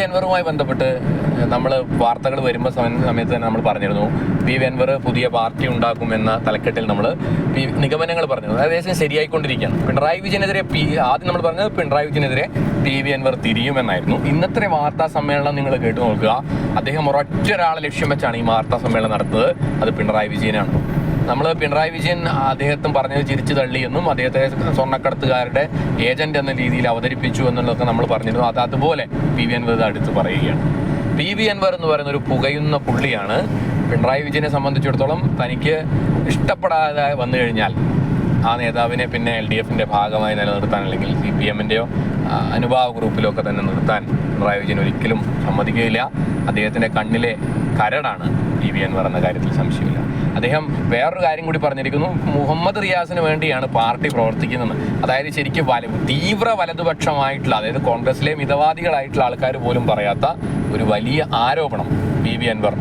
V അൻവറുമായി ബന്ധപ്പെട്ട് നമ്മൾ വാർത്തകൾ വരുമ്പോൾ സമയ- സമയത്ത് തന്നെ നമ്മൾ പറഞ്ഞിരുന്നു. പി. വി. അൻവർ പുതിയ പാർട്ടി ഉണ്ടാക്കുമെന്ന തലക്കെട്ടിൽ നമ്മൾ നിഗമനങ്ങൾ പറഞ്ഞു ഏകദേശം ശരിയായിക്കൊണ്ടിരിക്കുകയാണ്. പിണറായി വിജയനെതിരെ പി ആദ്യം നമ്മൾ പറഞ്ഞത് പിണറായി വിജയനെതിരെ പി. വി. അൻവർ തിരിയുമെന്നായിരുന്നു. ഇന്നത്തെ വാർത്താ സമ്മേളനം നിങ്ങൾ കേട്ടു നോക്കുക. അദ്ദേഹം ഒരൊറ്റ ഒരാളെ ലക്ഷ്യം വെച്ചാണ് ഈ വാർത്താ സമ്മേളനം നടത്തുന്നത്. അത് പിണറായി വിജയനാണ്. നമ്മൾ പിണറായി വിജയൻ അദ്ദേഹത്തും പറഞ്ഞത് ചിരിച്ചു തള്ളിയെന്നും അദ്ദേഹത്തെ സ്വർണക്കടത്തുകാരുടെ ഏജന്റ് എന്ന രീതിയിൽ അവതരിപ്പിച്ചു എന്നുള്ളതൊക്കെ നമ്മൾ പറഞ്ഞിരുന്നു. അത് അതുപോലെ പി വി അൻവർ അടുത്ത് പറയുകയാണ്. പി വി അൻവർ എന്ന് പറയുന്ന ഒരു പുകയുന്ന പുള്ളിയാണ് പിണറായി വിജയനെ സംബന്ധിച്ചിടത്തോളം തനിക്ക് ഇഷ്ടപ്പെടാതെ വന്നു കഴിഞ്ഞാൽ ആ നേതാവിനെ പിന്നെ എൽ ഡി എഫിന്റെ ഭാഗമായി നിലനിർത്താൻ അല്ലെങ്കിൽ സി പി എമ്മിന്റെയോ അനുഭാവ ഗ്രൂപ്പിലോ ഒക്കെ തന്നെ നിർത്താൻ പിണറായി വിജയൻ ഒരിക്കലും സമ്മതിക്കുകയില്ല. അദ്ദേഹത്തിന്റെ കണ്ണിലെ കരടാണ് പി വി അൻവർ എന്ന കാര്യത്തിൽ സംശയമില്ല. അദ്ദേഹം വേറൊരു കാര്യം കൂടി പറഞ്ഞിരിക്കുന്നു. മുഹമ്മദ് റിയാസിന് വേണ്ടിയാണ് പാർട്ടി പ്രവർത്തിക്കുന്നത്. അതായത് ശരിക്കും വല തീവ്ര വലതുപക്ഷമായിട്ടുള്ള അതായത് കോൺഗ്രസിലെ മിതവാദികളായിട്ടുള്ള ആൾക്കാർ പോലും പറയാത്ത ഒരു വലിയ ആരോപണം. ബി. വി. അൻവർ.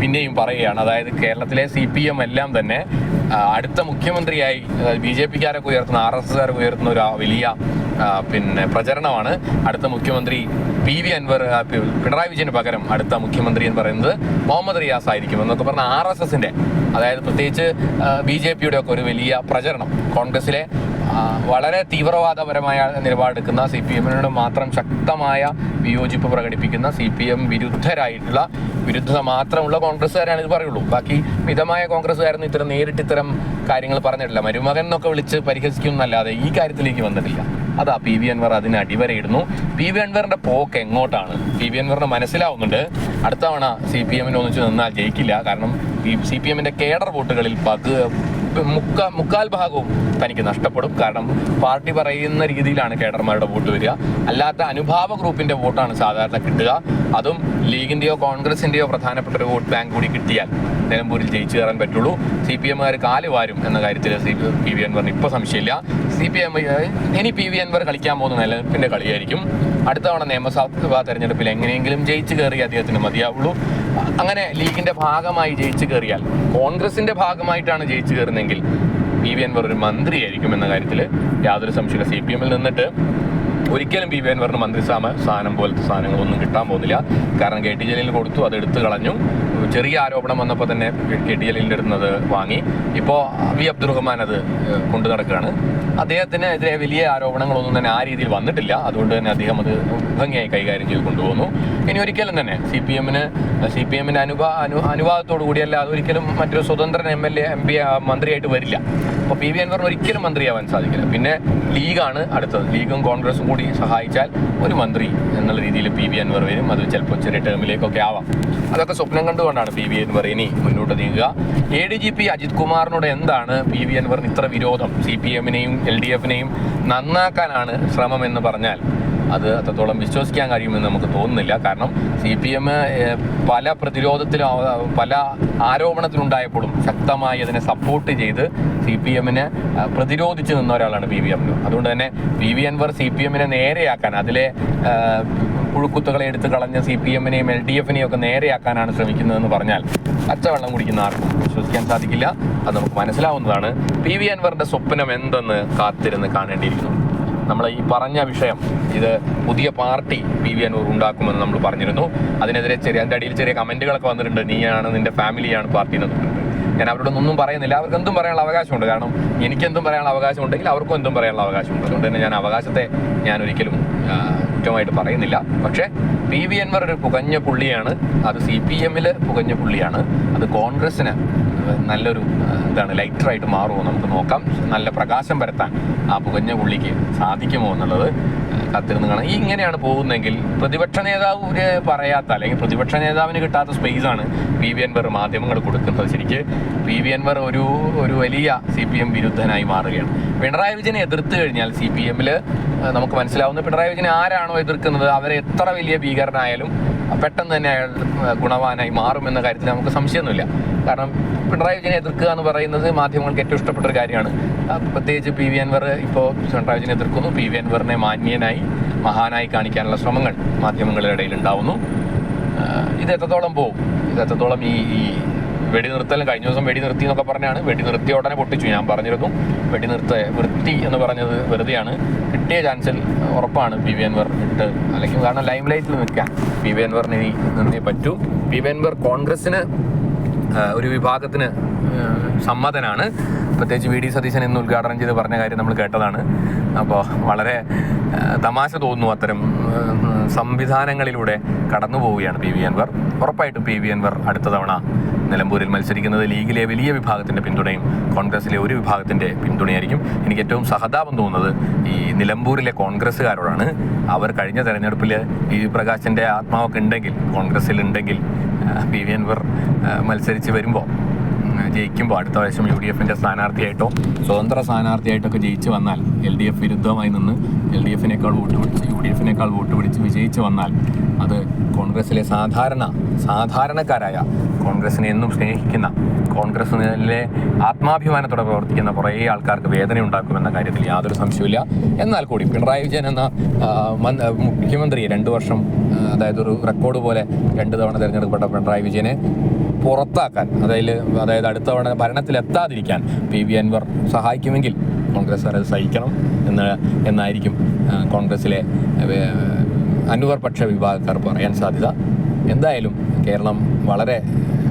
പിന്നെയും പറയുകയാണ്. അതായത് കേരളത്തിലെ സി പി എം എല്ലാം തന്നെ അടുത്ത മുഖ്യമന്ത്രിയായി ബി ജെ പിക്കാരൊക്കെ ഉയർത്തുന്ന ആർ എസ് എസ്കാരൊക്കെ ഉയർത്തുന്ന ഒരു വലിയ പിന്നെ പ്രചരണമാണ് അടുത്ത മുഖ്യമന്ത്രി പി വി അൻവർ പിണറായി വിജയന് പകരം അടുത്ത മുഖ്യമന്ത്രി എന്ന് പറയുന്നത് മുഹമ്മദ് റിയാസ് ആയിരിക്കും. എന്നൊക്കെ പറഞ്ഞ ആർ എസ് എസിന്റെ അതായത് പ്രത്യേകിച്ച് ബി ജെ പിയുടെ ഒക്കെ ഒരു വലിയ പ്രചരണം. കോൺഗ്രസിലെ വളരെ തീവ്രവാദപരമായ നിലപാടെടുക്കുന്ന സി പി എമ്മിനോട് മാത്രം ശക്തമായ വിയോജിപ്പ് പ്രകടിപ്പിക്കുന്ന സി പി എം വിരുദ്ധരായിട്ടുള്ള വിരുദ്ധത മാത്രമുള്ള കോൺഗ്രസ്സുകാരാണ് ഇത് പറയുള്ളൂ. ബാക്കി മിതമായ കോൺഗ്രസ്സുകാരൊന്നും ഇത്തരം നേരിട്ട് ഇത്തരം കാര്യങ്ങൾ പറഞ്ഞിട്ടില്ല. മരുമകൻ എന്നൊക്കെ വിളിച്ച് പരിഹസിക്കുന്നല്ലാതെ ഈ കാര്യത്തിലേക്ക് വന്നിട്ടില്ല. അതാ പി വി അൻവർ അതിന് അടിവരയിടുന്നു. പി വി അൻവറിന്റെ പോക്ക് എങ്ങോട്ടാണ്? പി വി അൻവറിന് മനസ്സിലാവുന്നുണ്ട്. അടുത്ത തവണ സി പി എമ്മിന് ഒന്നിച്ച് നിന്നാൽ ജയിക്കില്ല. കാരണം സി പി എമ്മിന്റെ കേഡർ വോട്ടുകളിൽ പക് മുക്ക മുക്കാൽ ഭാഗവും തനിക്ക് നഷ്ടപ്പെടും. കാരണം പാർട്ടി പറയുന്ന രീതിയിലാണ് കേഡർമാരുടെ വോട്ട് വരിക. അല്ലാത്ത അനുഭാവ ഗ്രൂപ്പിന്റെ വോട്ടാണ് സാധാരണ കിട്ടുക. അതും ലീഗിന്റെയോ കോൺഗ്രസിന്റെയോ പ്രധാനപ്പെട്ട ഒരു വോട്ട് ബാങ്ക് കൂടി കിട്ടിയാൽ നിലമ്പൂരിൽ ജയിച്ചു കയറാൻ പറ്റുള്ളൂ. സി പി എമ്മുകാർ കാൽ വാരും എന്ന കാര്യത്തിൽ സി പി വി അൻവറിന് ഇപ്പോൾ സംശയമില്ല. സി പി എം ഇനി പി വി അൻവർ കളിക്കാൻ പോകുന്ന നിലനിൽപ്പിന്റെ കളിയായിരിക്കും. അടുത്ത തവണ നിയമസഭാ തെരഞ്ഞെടുപ്പിൽ എങ്ങനെയെങ്കിലും ജയിച്ചു കയറി അദ്ദേഹത്തിന് മതിയാവുള്ളൂ. അങ്ങനെ ലീഗിന്റെ ഭാഗമായി ജയിച്ചു കയറിയാൽ കോൺഗ്രസിന്റെ ഭാഗമായിട്ടാണ് ജയിച്ചു കയറുന്നതെങ്കിൽ പി വി അൻവർ ഒരു മന്ത്രിയായിരിക്കും എന്ന കാര്യത്തിൽ യാതൊരു സംശയമില്ല സി പി എമ്മിൽ നിന്നിട്ട് ഒരിക്കലും പി വി അൻവറിന് മന്ത്രിസ്ഥാന സ്ഥാനം പോലത്തെ സാധനങ്ങളൊന്നും കിട്ടാൻ പോകുന്നില്ല. കാരണം കെ ടി ജലീൽ കൊടുത്തു അത് എടുത്തു കളഞ്ഞു. ചെറിയ ആരോപണം വന്നപ്പോൾ തന്നെ കെ ടി ജലീലിന്റെ അടുത്ത് അത് വാങ്ങി. ഇപ്പോൾ വി അബ്ദുറഹ്മാൻ അത് കൊണ്ടു നടക്കുകയാണ്. അദ്ദേഹത്തിനെതിരെ വലിയ ആരോപണങ്ങളൊന്നും തന്നെ ആ രീതിയിൽ വന്നിട്ടില്ല. അതുകൊണ്ട് തന്നെ അദ്ദേഹം അത് ഭംഗിയായി കൈകാര്യം ചെയ്ത് കൊണ്ടുപോകുന്നു. ഇനി ഒരിക്കലും തന്നെ സി പി എമ്മിന് സി പി എമ്മിന്റെ അനുഭാ അനു അനുവാദത്തോടു കൂടിയല്ല അതൊരിക്കലും മറ്റൊരു സ്വതന്ത്രൻ M L A M P മന്ത്രിയായിട്ട് വരില്ല. അപ്പോൾ പി വി അൻവറിന് ഒരിക്കലും മന്ത്രിയാവാൻ സാധിക്കില്ല. പിന്നെ ലീഗാണ് അടുത്തത്. ലീഗും കോൺഗ്രസും കൂടി സഹായിച്ചാൽ ഒരു മന്ത്രി എന്നുള്ള രീതിയിൽ പി വി അൻവർ വരും അത് ചിലപ്പോൾ ചെറിയ ടേമിലേക്കൊക്കെ ആവാം. അതൊക്കെ സ്വപ്നം കണ്ടുകൊണ്ടാണ് പി വി അൻവർ ഇനി മുന്നോട്ട് നീങ്ങുക. A D G P Ajith കുമാറിനോട് എന്താണ് പി വി അൻവറിന് ഇത്ര വിരോധം? സി പി എമ്മിനെയും എൽ ഡി എഫിനെയും നന്നാക്കാനാണ് ശ്രമം എന്ന് പറഞ്ഞാൽ അത് അത്രത്തോളം വിശ്വസിക്കാൻ കഴിയുമെന്ന് നമുക്ക് തോന്നുന്നില്ല. കാരണം സി പി എം പല പ്രതിരോധത്തിലും പല ആരോപണത്തിലുണ്ടായപ്പോഴും ശക്തമായി അതിനെ സപ്പോർട്ട് ചെയ്ത് സി പി എമ്മിനെ പ്രതിരോധിച്ച് നിന്ന ഒരാളാണ് പി വി അൻവർ അതുകൊണ്ട് തന്നെ P V Anvar C P എമ്മിനെ നേരെയാക്കാൻ അതിലെ പുഴുക്കുത്തുകളെ എടുത്തു കളഞ്ഞ സി പി എമ്മിനെയും എൽ ഡി എഫിനെയും ഒക്കെ നേരെയാക്കാനാണ് ശ്രമിക്കുന്നതെന്ന് പറഞ്ഞാൽ പച്ചവെള്ളം കുടിക്കുന്ന ആർക്കും വിശ്വസിക്കാൻ സാധിക്കില്ല. അത് നമുക്ക് മനസ്സിലാവുന്നതാണ്. പി വി അൻവറിന്റെ സ്വപ്നം എന്തെന്ന് കാത്തിരുന്ന് കാണേണ്ടിയിരിക്കുന്നു. നമ്മൾ ഈ പറഞ്ഞ വിഷയം ഇത് പുതിയ പാർട്ടി പി വി അനൂർ ഉണ്ടാക്കുമെന്ന് നമ്മൾ പറഞ്ഞിരുന്നു. അതിനെതിരെ ചെറിയ അതിന്റെ അടിയിൽ ചെറിയ കമന്റുകളൊക്കെ വന്നിട്ടുണ്ട്. നീയാണ് നിന്റെ ഫാമിലിയാണ് പാർട്ടി എന്ന്. ഞാൻ അവരോടൊന്നും പറയുന്നില്ല. അവർക്ക് എന്തും പറയാനുള്ള അവകാശമുണ്ട്. കാരണം എനിക്കെന്തും പറയാനുള്ള അവകാശം ഉണ്ടെങ്കിൽ അവർക്കും എന്തും പറയാനുള്ള അവകാശമുണ്ട്. അതുകൊണ്ട് തന്നെ ഞാൻ അവകാശത്തെ ഞാൻ ഒരിക്കലും കുറ്റമായിട്ട് പറയുന്നില്ല. പക്ഷേ പി വി അൻവർ ഒരു പുകഞ്ഞ പുള്ളിയാണ്. അത് സി പി എമ്മിൽ പുകഞ്ഞ പുള്ളിയാണ്. അത് കോൺഗ്രസ്സിന് നല്ലൊരു ഇതാണ് ലൈറ്ററായിട്ട് മാറുമോ നമുക്ക് നോക്കാം. നല്ല പ്രകാശം പരത്താൻ ആ പുകഞ്ഞ പുള്ളിക്ക് സാധിക്കുമോ എന്നുള്ളത് കാത്തിരുന്ന് കാണാം. ഈ ഇങ്ങനെയാണ് പോകുന്നതെങ്കിൽ പ്രതിപക്ഷ നേതാവ് പറയാത്ത അല്ലെങ്കിൽ പ്രതിപക്ഷ നേതാവിന് കിട്ടാത്ത സ്പേസ് ആണ് പി വി അൻവർ മാധ്യമങ്ങൾ കൊടുക്കുന്നത്. ശരിക്ക് പി വി അൻവർ ഒരു ഒരു വലിയ സി പി എം വിരുദ്ധനായി മാറുകയാണ്. പിണറായി വിജയനെ എതിർത്ത് കഴിഞ്ഞാൽ സി പി എമ്മിൽ നമുക്ക് മനസ്സിലാവുന്ന പിണറായി വിജയനെ ആരാണോ എതിർക്കുന്നത്? അവരെ എത്ര വലിയ ഭീകരനായാലും പെട്ടെന്ന് തന്നെ അയാൾ ഗുണവാനായി മാറുമെന്ന കാര്യത്തിൽ നമുക്ക് സംശയമൊന്നുമില്ല. കാരണം പിണറായി വിജയനെ എതിർക്കുക എന്ന് പറയുന്നത് മാധ്യമങ്ങൾക്ക് ഏറ്റവും ഇഷ്ടപ്പെട്ട ഒരു കാര്യമാണ്. പ്രത്യേകിച്ച് പി വി അൻവർ ഇപ്പോൾ പിണറായി വിജയനെ എതിർക്കുന്നു. പി വി അൻവറിനെ മാന്യനായി മഹാനായി കാണിക്കാനുള്ള ശ്രമങ്ങൾ മാധ്യമങ്ങളുടെ ഇടയിൽ ഉണ്ടാവുന്നു ഇത് എത്രത്തോളം പോകും ഇത് എത്രത്തോളം ഈ ഈ വെടി നിർത്തലും കഴിഞ്ഞ ദിവസം വെടി നിർത്തി എന്നൊക്കെ പറഞ്ഞാണ്. വെടി നിർത്തിയ ഉടനെ പൊട്ടിച്ചു. ഞാൻ പറഞ്ഞിരുന്നു. വെടി നിർത്ത വൃത്തി എന്ന് പറഞ്ഞത് വെറുതെയാണ്. കിട്ടിയ ചാൻസിൽ ഉറപ്പാണ് പി വി അൻവർ ഇട്ട് അല്ലെങ്കിൽ കാരണം ലൈം ലൈറ്റിൽ നിൽക്കാൻ പി വി അൻവറിന് ഇനി നിന്നേ പറ്റൂ. പി വി അൻവർ കോൺഗ്രസിന് ഒരു വിഭാഗത്തിന് സമ്മതനാണ്. പ്രത്യേകിച്ച് വി ഡി സതീശൻ ഇന്ന് ഉദ്ഘാടനം ചെയ്ത് പറഞ്ഞ കാര്യം നമ്മൾ കേട്ടതാണ്. അപ്പോൾ വളരെ തമാശ തോന്നുന്നു അത്തരം സംവിധാനങ്ങളിലൂടെ കടന്നു പോവുകയാണ് പി വി അൻവർ. ഉറപ്പായിട്ടും പി വി അൻവർ അടുത്ത തവണ നിലമ്പൂരിൽ മത്സരിക്കുന്നത് ലീഗിലെ വലിയ വിഭാഗത്തിന്റെ പിന്തുണയും കോൺഗ്രസിലെ ഒരു വിഭാഗത്തിന്റെ പിന്തുണയായിരിക്കും. എനിക്ക് ഏറ്റവും സഹതാപം തോന്നുന്നത് ഈ നിലമ്പൂരിലെ കോൺഗ്രസ്സുകാരോടാണ്. അവർ കഴിഞ്ഞ തെരഞ്ഞെടുപ്പിൽ പി വി പ്രകാശിന്റെ ആത്മാവൊക്കെ ഉണ്ടെങ്കിൽ കോൺഗ്രസ്സിൽ ഉണ്ടെങ്കിൽ പി വി അൻവർ മത്സരിച്ച് വരുമ്പോൾ ജയിക്കുമ്പോൾ അടുത്ത പ്രാവശ്യം യു ഡി എഫിന്റെ സ്ഥാനാർത്ഥിയായിട്ടോ സ്വതന്ത്ര സ്ഥാനാർത്ഥിയായിട്ടൊക്കെ ജയിച്ച് വന്നാൽ എൽ ഡി എഫ് വിരുദ്ധമായി നിന്ന് എൽ ഡി എഫിനേക്കാൾ വോട്ട് പിടിച്ച് യു ഡി എഫിനേക്കാൾ വോട്ട് പിടിച്ച് വിജയിച്ച് വന്നാൽ അത് കോൺഗ്രസ്സിലെ സാധാരണ സാധാരണക്കാരായ കോൺഗ്രസിനെ എന്നും സ്നേഹിക്കുന്ന കോൺഗ്രസിലെ ആത്മാഭിമാനത്തോടെ പ്രവർത്തിക്കുന്ന കുറേ ആൾക്കാർക്ക് വേദന ഉണ്ടാക്കുമെന്ന കാര്യത്തിൽ യാതൊരു സംശയമില്ല എന്നാൽ കൂടി പിണറായി വിജയൻ എന്ന മുഖ്യമന്ത്രി രണ്ട് വർഷം അതായത് ഒരു റെക്കോർഡ് പോലെ രണ്ട് തവണ തിരഞ്ഞെടുക്കപ്പെട്ട പിണറായി വിജയനെ പുറത്താക്കാൻ അതായത് അതായത് അടുത്ത തവണ ഭരണത്തിലെത്താതിരിക്കാൻ പി. വി. അൻവർ സഹായിക്കുമെങ്കിൽ കോൺഗ്രസ്സുകാരെ സഹിക്കണം എന്ന് എന്നായിരിക്കും കോൺഗ്രസിലെ അൻവർ പക്ഷ വിഭാഗക്കാർ പറയാൻ സാധ്യത. എന്തായാലും കേരളം വളരെ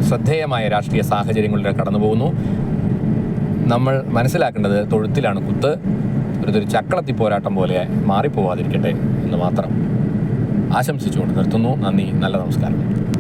ശ്രദ്ധേയമായ രാഷ്ട്രീയ സാഹചര്യങ്ങളിലൂടെ കടന്നു പോകുന്നു. നമ്മൾ മനസ്സിലാക്കേണ്ടത് തൊഴുത്തിലാണ് കുത്ത്. ഒരു ചക്കളത്തി പോരാട്ടം പോലെ മാറിപ്പോവാതിരിക്കട്ടെ എന്ന് മാത്രം ആശംസിച്ചുകൊണ്ട് നിർത്തുന്നു. നന്ദി നല്ല നമസ്കാരം.